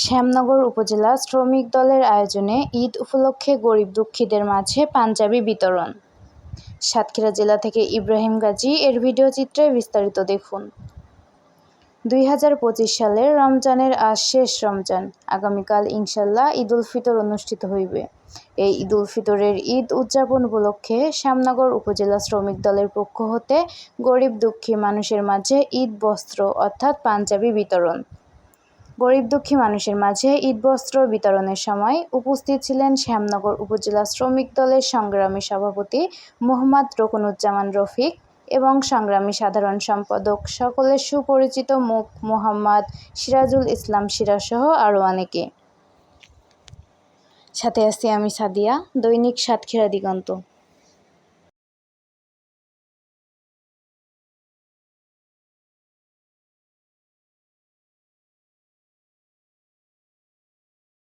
শ্যামনগর উপজেলা শ্রমিক দলের আয়োজনে ঈদ উপলক্ষে গরিব দুঃখীদের মাঝে পাঞ্জাবি বিতরণ। সাতক্ষীরা জেলা থেকে ইব্রাহিম গাজী এর ভিডিও চিত্রে বিস্তারিত দেখুন। দুই হাজার পঁচিশ সালের রমজানের আজ শেষ রমজান। আগামীকাল ইনশাল্লাহ ঈদ উল ফিতর অনুষ্ঠিত হইবে। এই ঈদ উল ফিতরের ঈদ উদযাপন উপলক্ষে শ্যামনগর উপজেলা শ্রমিক দলের পক্ষ হতে গরিব দুঃখী মানুষের মাঝে ঈদ বস্ত্র অর্থাৎ পাঞ্জাবি বিতরণ। গরিব দুঃখী মানুষের মাঝে ঈদ বস্ত্র বিতরণের সময় উপস্থিত ছিলেন শ্যামনগর উপজেলা শ্রমিক দলের সংগ্রামী সভাপতি মোহাম্মদ রকুনুজ্জামান রফিক এবং সংগ্রামী সাধারণ সম্পাদক সকলের সুপরিচিত মুখ মোহাম্মদ সিরাজুল ইসলাম সিরাজসহ আরও অনেকে। সাথে আছি আমি সাদিয়া, দৈনিক সাতক্ষীরা দিগন্ত।